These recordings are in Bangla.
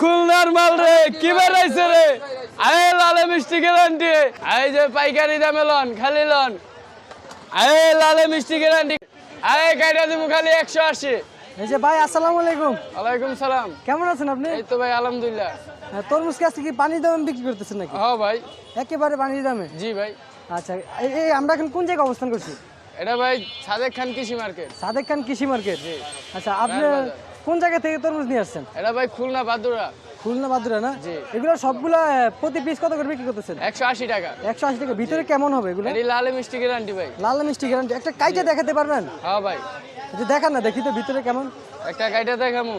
খুলনার মাল রে কি বেড়াইছে রে? আয় লালে মিষ্টি গ্যারান্টি। আয় যে পাইকারি দামে লন খালি লন। আয় লালে মিষ্টি গ্যারান্টি। আয় গাড়িটা দিব খালি একশো আশি। এই যে ভাই আসসালামু আলাইকুম। ওয়ালাইকুম সালাম। কেমন আছেন আপনি? এই তো ভাই আলহামদুলিল্লাহ। হ্যাঁ, তরমুজ গাছ কি পানির দামে বিক্রি করতেছেন নাকি? হ ভাই। একেবারে পানির দামে? জি ভাই। আচ্ছা এই আমরা এখন কোন জায়গায় অবস্থান করছি? এটা ভাই সাদেক খান কৃষি মার্কেট। সাদেক খান কৃষি মার্কেট? আচ্ছা আপনি। কোন জায়গা থেকে তরমুজ নিয়ে আসছেন? এটা ভাই খুলনা বাদুরা খুলনা বাদুরা না। এগুলো সবগুলো প্রতি পিস কত করে বিক্রি করতেছেন? একশো আশি টাকা। একশো আশি টাকা। ভিতরে কেমন হবে এগুলো? লালে মিষ্টি গ্যারান্টি ভাই। লাল মিষ্টি গ্যারান্টি। একটা কাইটা দেখাতে পারবেন? হ্যাঁ ভাই। যে দেখান না দেখি তো ভিতরে কেমন। একটা গাড়িটা দেখামু।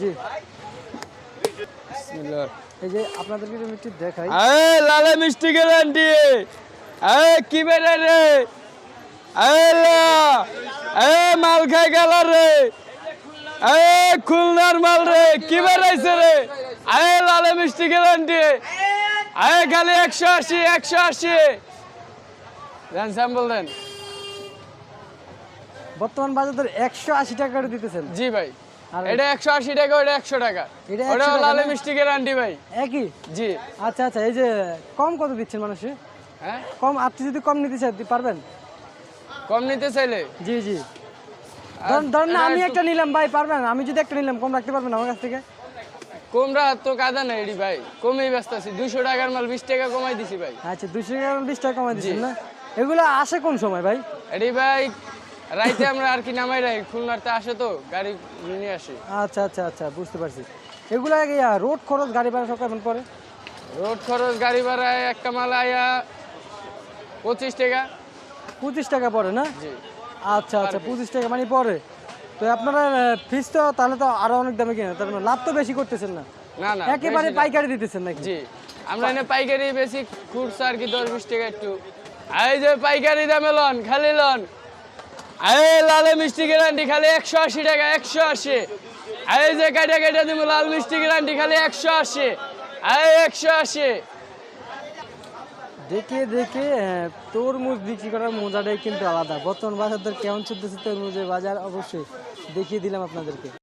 জি। এই যে আপনাদেরকে একটু দেখাই। আয় লালে মিষ্টি গ্যারান্টি। আয় কি বেড়ে রে? আয় মাল খাই গেল রে। খুলনার মাল রে কি বেড়াইছে রে? আয় লালে মিষ্টি গ্যারান্টি আয় খালি একশো আশি একশো আশি। দেন বর্তমান বাজার একশো আশি টাকা করে দিতেছেন। জি ভাই। এটা একশো আশি টাকা ওটা একশো টাকা। এটা ওটা 100 টাকা লালে মিষ্টি গ্যারান্টি ভাই। একই? জি। আচ্ছা আচ্ছা এই যে কম কত দিচ্ছেন মানুষে? হ্যাঁ? কম আপনি যদি কম নিতে দি- পারবেন? কম নিতে চাইলে? জি জি। ধরুন না আমি একটা নিলাম ভাই পারবেন আমি যদি একটা নিলাম কম রাখতে পারবেন আমার কাছ থেকে? কোমরা তো কাদা নাই রে ভাই। কমেই ব্যস্ত আছি। দুশো টাকার মাল বিশ টাকা কমাই দিছি ভাই। আচ্ছা দুশো টাকা বিশ টাকা কমাই দিচ্ছেন না? এগুলো আসে কোন সময় ভাই? এটি ভাই রাইতে আমরা আর কি নামাই রাই খুলনাতে আসে তো গাড়ি নিয়ে আসি। আচ্ছা আচ্ছা আচ্ছা বুঝতে পারছি। এগুলো রোড খরচ গাড়ি ভাড়া সব কেমন পড়ে? রোড খরচ গাড়ি ভাড়ায় একটা মাল আয়া পঁচিশ টাকা। পঁচিশ টাকা পড়ে না? জি। আচ্ছা আচ্ছা পঁচিশ টাকা মানে পরে। তো আপনারা ফিস তো তাহলে তো আরও অনেক দামে কিনে তার লাভ তো বেশি করতেছেন না। না না একেবারে পাইকারি দিতেছেন নাকি? জি আমরা এনে পাইকারি বেশি খুচরা আর কি দশ বিশ টাকা একটু। এই যে পাইকারি দামে লন খালি লন। এই লালে মিষ্টি গ্যারান্টি খালি একশো আশি টাকা একশো আশি। এই যে কাটা কাটা দিব লাল মিষ্টি গ্যারান্টি খালি একশো আশি। এই একশো আশি। দেখে দেখে তরমুজ বিক্রি করার মজাটাই কিন্তু আলাদা। বর্তমান বাজার দর কেমন চলতেছে তরমুজের বাজার? অবশ্যই দেখিয়ে দিলাম আপনাদেরকে।